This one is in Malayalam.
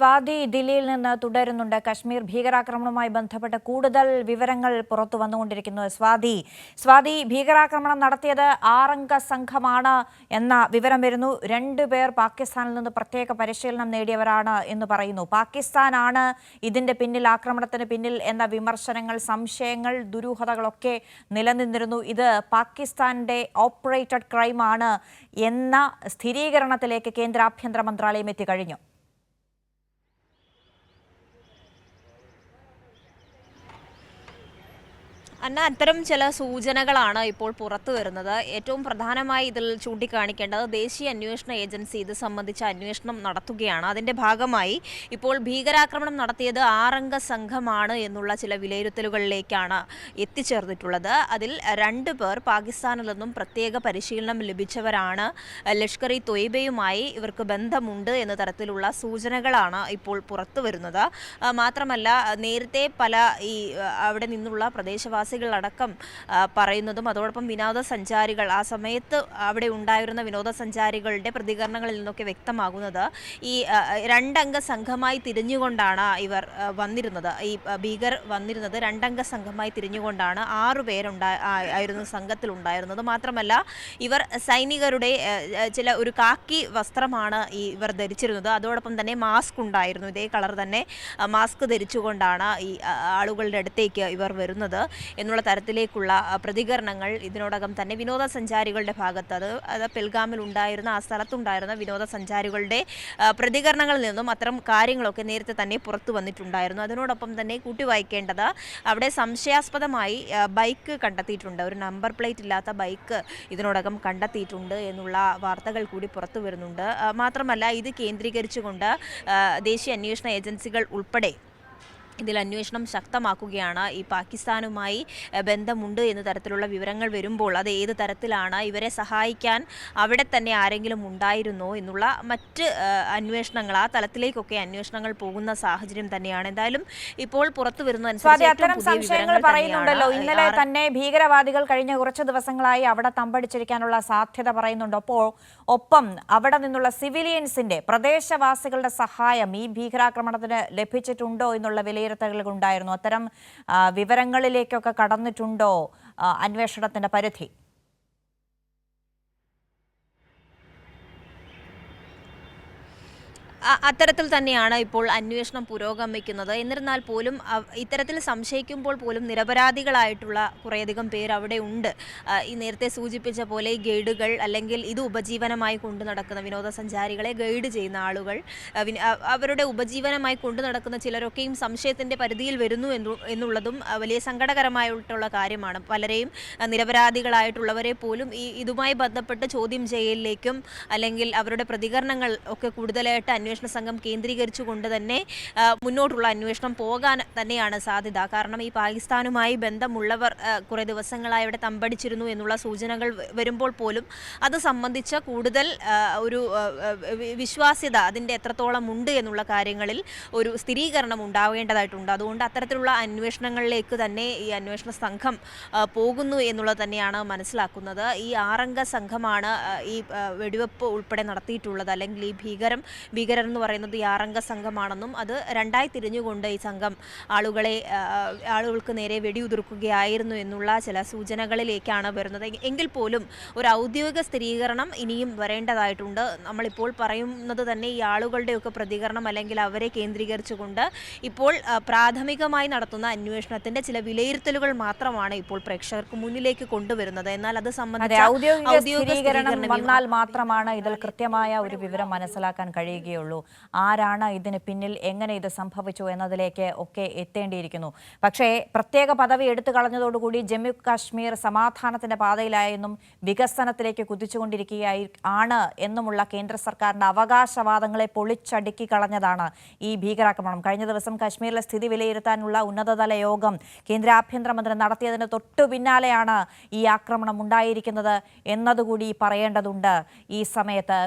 സ്വാതി ദില്ലിയിൽ നിന്ന് തുടരുന്നുണ്ട്. കശ്മീർ ഭീകരാക്രമണവുമായി ബന്ധപ്പെട്ട് കൂടുതൽ വിവരങ്ങൾ പുറത്തു വന്നുകൊണ്ടിരിക്കുന്നു. സ്വാതി സ്വാതി ഭീകരാക്രമണം നടത്തിയത് ആറംഗ സംഘമാണ് എന്ന വിവരം വരുന്നു. രണ്ടു പേർ പാകിസ്ഥാനിൽ നിന്ന് പ്രത്യേക പരിശീലനം നേടിയവരാണ് എന്ന് പറയുന്നു. പാകിസ്ഥാനാണ് ഇതിന്റെ പിന്നിൽ ആക്രമണത്തിന് പിന്നിൽ എന്ന വിമർശനങ്ങൾ സംശയങ്ങൾ ദുരൂഹതകളൊക്കെ നിലനിന്നിരുന്നു. ഇത് പാകിസ്ഥാന്റെ ഓപ്പറേറ്റഡ് ക്രൈമാണ് എന്ന സ്ഥിരീകരണത്തിലേക്ക് കേന്ദ്ര ആഭ്യന്തര മന്ത്രാലയം എത്തിക്കഴിഞ്ഞു അന്ന അത്തരം ചില സൂചനകളാണ് ഇപ്പോൾ പുറത്തു വരുന്നത്. ഏറ്റവും പ്രധാനമായി ഇതിൽ ചൂണ്ടിക്കാണിക്കേണ്ടത് ദേശീയ അന്വേഷണ ഏജൻസി ഇത് സംബന്ധിച്ച അന്വേഷണം നടത്തുകയാണ്. അതിന്റെ ഭാഗമായി ഇപ്പോൾ ഭീകരാക്രമണം നടത്തിയത് ആറംഗ സംഘമാണ് എന്നുള്ള ചില വിലയിരുത്തലുകളിലേക്കാണ് എത്തിച്ചേർന്നിട്ടുള്ളത്. അതിൽ രണ്ട് പേർ പാകിസ്ഥാനിൽ നിന്നും പ്രത്യേക പരിശീലനം ലഭിച്ചവരാണ്. ലഷ്കർ ഇ തൊയ്ബയുമായി ഇവർക്ക് ബന്ധമുണ്ട് എന്ന തരത്തിലുള്ള സൂചനകളാണ് ഇപ്പോൾ പുറത്തു വരുന്നത്. മാത്രമല്ല നേരത്തെ പല ഈ അവിടെ നിന്നുള്ള പ്രദേശവാസികളടക്കം ആ, പറയുന്നതും അതോടൊപ്പം വിനോദസഞ്ചാരികൾ ആ സമയത്ത് അവിടെ ഉണ്ടായിരുന്ന വിനോദസഞ്ചാരികളുടെ പ്രതികരണങ്ങളിൽ നിന്നൊക്കെ വ്യക്തമാകുന്നത് ഈ രണ്ടംഗ സംഘമായി തിരിഞ്ഞുകൊണ്ടാണ് ഇവർ വന്നിരുന്നത്. ഈ ഭീകർ വന്നിരുന്നത് രണ്ടംഗ സംഘമായി തിരിഞ്ഞുകൊണ്ടാണ് ആറു പേരുണ്ടാ ആയിരുന്നു സംഘത്തിലുണ്ടായിരുന്നത് മാത്രമല്ല ഇവർ സൈനികരുടെ ചില ഒരു കാക്കി വസ്ത്രമാണ് ഈ ഇവർ ധരിച്ചിരുന്നത്. അതോടൊപ്പം തന്നെ മാസ്ക് ഉണ്ടായിരുന്നു. ഇതേ കളർ തന്നെ മാസ്ക് ധരിച്ചുകൊണ്ടാണ് ഈ ആളുകളുടെ അടുത്തേക്ക് ഇവർ വരുന്നത്. എന്നുള്ള തരത്തിലേക്കുള്ള പ്രതികരണങ്ങൾ ഇതിനോടകം തന്നെ വിനോദസഞ്ചാരികളുടെ ഭാഗത്ത് അത് അത് പെൽഗാമിൽ ഉണ്ടായിരുന്ന ആ സ്ഥലത്തുണ്ടായിരുന്ന വിനോദസഞ്ചാരികളുടെ പ്രതികരണങ്ങളിൽ നിന്നും അത്തരം കാര്യങ്ങളൊക്കെ നേരത്തെ തന്നെ പുറത്തു വന്നിട്ടുണ്ടായിരുന്നു. അതിനോടൊപ്പം തന്നെ കൂട്ടി വായിക്കേണ്ടത് അവിടെ സംശയാസ്പദമായി ബൈക്ക് കണ്ടെത്തിയിട്ടുണ്ട്. ഒരു നമ്പർ പ്ലേറ്റ് ഇല്ലാത്ത ബൈക്ക് ഇതിനോടകം കണ്ടെത്തിയിട്ടുണ്ട് എന്നുള്ള വാർത്തകൾ കൂടി പുറത്തു വരുന്നുണ്ട്. മാത്രമല്ല ഇത് കേന്ദ്രീകരിച്ചുകൊണ്ട് ദേശീയ അന്വേഷണ ഏജൻസികൾ ഉൾപ്പെടെ ഇതിൽ അന്വേഷണം ശക്തമാക്കുകയാണ്. ഈ പാകിസ്ഥാനുമായി ബന്ധമുണ്ട് എന്ന തരത്തിലുള്ള വിവരങ്ങൾ വരുമ്പോൾ അത് ഏത് തരത്തിലാണ് ഇവരെ സഹായിക്കാൻ അവിടെ തന്നെ ആരെങ്കിലും ഉണ്ടായിരുന്നോ എന്നുള്ള മറ്റ് അന്വേഷണങ്ങൾ ആ തലത്തിലേക്കൊക്കെ അന്വേഷണങ്ങൾ പോകുന്ന സാഹചര്യം തന്നെയാണ്. എന്തായാലും ഇപ്പോൾ പുറത്തു പറയുന്നുണ്ടല്ലോ. ഇന്നലെ തന്നെ ഭീകരവാദികൾ കഴിഞ്ഞ കുറച്ച് ദിവസങ്ങളായി അവിടെ തമ്പടിച്ചിരിക്കാനുള്ള സാധ്യത പറയുന്നുണ്ട്. അപ്പോൾ ഒപ്പം അവിടെ നിന്നുള്ള സിവിലിയൻസിന്റെ പ്രദേശവാസികളുടെ സഹായം ഈ ഭീകരാക്രമണത്തിന് ലഭിച്ചിട്ടുണ്ടോ എന്നുള്ള വിലയിരുത്തലുകൾ ഉണ്ടായിരുന്നു അത്തരം വിവരങ്ങളിലേക്കൊക്കെ കടന്നിട്ടുണ്ടോ അന്വേഷണത്തിന്റെ പരിധി? അത്തരത്തിൽ തന്നെയാണ് ഇപ്പോൾ അന്വേഷണം പുരോഗമിക്കുന്നത്. എന്നിരുന്നാൽ പോലും ഇത്തരത്തിൽ സംശയിക്കുമ്പോൾ പോലും നിരപരാധികളായിട്ടുള്ള കുറേയധികം പേർ അവിടെ ഉണ്ട്. ഈ നേരത്തെ സൂചിപ്പിച്ച പോലെ ഗൈഡുകൾ അല്ലെങ്കിൽ ഇത് ഉപജീവനമായി കൊണ്ടു നടക്കുന്ന വിനോദസഞ്ചാരികളെ ഗൈഡ് ചെയ്യുന്ന ആളുകൾ അവരുടെ ഉപജീവനമായി കൊണ്ടു നടക്കുന്ന ചിലരൊക്കെയും സംശയത്തിന്റെ പരിധിയിൽ വരുന്നു എന്നുള്ളതും വലിയ സങ്കടകരമായിട്ടുള്ള കാര്യമാണ്. പലരെയും നിരപരാധികളായിട്ടുള്ളവരെ പോലും ഈ ഇതുമായി ബന്ധപ്പെട്ട് ചോദ്യം ചെയ്യലിലേക്കും അല്ലെങ്കിൽ അവരുടെ പ്രതികരണങ്ങൾ ഒക്കെ കൂടുതലായിട്ട് അന്വേഷണ സംഘം കേന്ദ്രീകരിച്ചുകൊണ്ട് തന്നെ മുന്നോട്ടുള്ള അന്വേഷണം പോകാൻ തന്നെയാണ് സാധ്യത. കാരണം ഈ പാകിസ്ഥാനുമായി ബന്ധമുള്ളവർ കുറേ ദിവസങ്ങളായി ഇവിടെ തമ്പടിച്ചിരുന്നു എന്നുള്ള സൂചനകൾ വരുമ്പോൾ പോലും അത് സംബന്ധിച്ച കൂടുതൽ ഒരു വിശ്വാസ്യത അതിന്റെ എത്രത്തോളം ഉണ്ട് എന്നുള്ള കാര്യങ്ങളിൽ ഒരു സ്ഥിരീകരണം ഉണ്ടാവേണ്ടതായിട്ടുണ്ട്. അതുകൊണ്ട് അത്തരത്തിലുള്ള അന്വേഷണങ്ങളിലേക്ക് തന്നെ ഈ അന്വേഷണ സംഘം പോകുന്നു എന്നുള്ളത് തന്നെയാണ് മനസ്സിലാക്കുന്നത്. ഈ ആറംഗ സംഘമാണ് ഈ വെടിവെപ്പ് ഉൾപ്പെടെ നടത്തിയിട്ടുള്ളത്. അല്ലെങ്കിൽ ഈ ഭീകരം ഭീകരർ എന്ന് പറയുന്നത് ഈ ആറംഗ സംഘമാണെന്നും അത് രണ്ടായി തിരിഞ്ഞുകൊണ്ട് ഈ സംഘം ആളുകളെ ആളുകൾക്ക് നേരെ വെടിയുതിർക്കുകയായിരുന്നു എന്നുള്ള ചില സൂചനകളിലേക്കാണ് വരുന്നത്. എങ്കിൽ പോലും ഒരു ഔദ്യോഗിക സ്ഥിരീകരണം ഇനിയും വരേണ്ടതായിട്ടുണ്ട്. നമ്മളിപ്പോൾ പറയുന്നത് തന്നെ ഈ ആളുകളുടെയൊക്കെ പ്രതികരണം അല്ലെങ്കിൽ അവരെ കേന്ദ്രീകരിച്ചുകൊണ്ട് ഇപ്പോൾ പ്രാഥമികമായി നടത്തുന്ന അന്വേഷണത്തിന്റെ ചില വിലയിരുത്തലുകൾ മാത്രമാണ് ഇപ്പോൾ പ്രേക്ഷകർക്ക് മുന്നിലേക്ക് കൊണ്ടുവരുന്നത്. എന്നാൽ അത് സംബന്ധിച്ച് ഔദ്യോഗിക സ്ഥിരീകരണം വന്നാൽ മാത്രമാണ് ഇതിൽ കൃത്യമായ ഒരു വിവരം മനസ്സിലാക്കാൻ കഴിയുകയുള്ളൂ. ആരാണ് ഇതിന് പിന്നിൽ? എങ്ങനെ ഇത് സംഭവിച്ചു എന്നതിലേക്ക് ഒക്കെ എത്തേണ്ടിയിരിക്കുന്നു. പക്ഷേ പ്രത്യേക പദവി എടുത്തു കളഞ്ഞതോടുകൂടി ജമ്മു കാശ്മീർ സമാധാനത്തിന്റെ പാതയിലായെന്നും വികസനത്തിലേക്ക് കുതിച്ചുകൊണ്ടിരിക്കുകയായി ആണ് എന്നുമുള്ള കേന്ദ്ര സർക്കാരിന്റെ അവകാശവാദങ്ങളെ പൊളിച്ചടുക്കി കളഞ്ഞതാണ് ഈ ഭീകരാക്രമണം. കഴിഞ്ഞ ദിവസം കാശ്മീരിലെ സ്ഥിതി വിലയിരുത്താനുള്ള ഉന്നതതല യോഗം കേന്ദ്ര ആഭ്യന്തരമന്ത്രി നടത്തിയതിന് തൊട്ടു പിന്നാലെയാണ് ഈ ആക്രമണം ഉണ്ടായിരിക്കുന്നത് എന്നതുകൂടി പറയേണ്ടതുണ്ട് ഈ സമയത്ത്.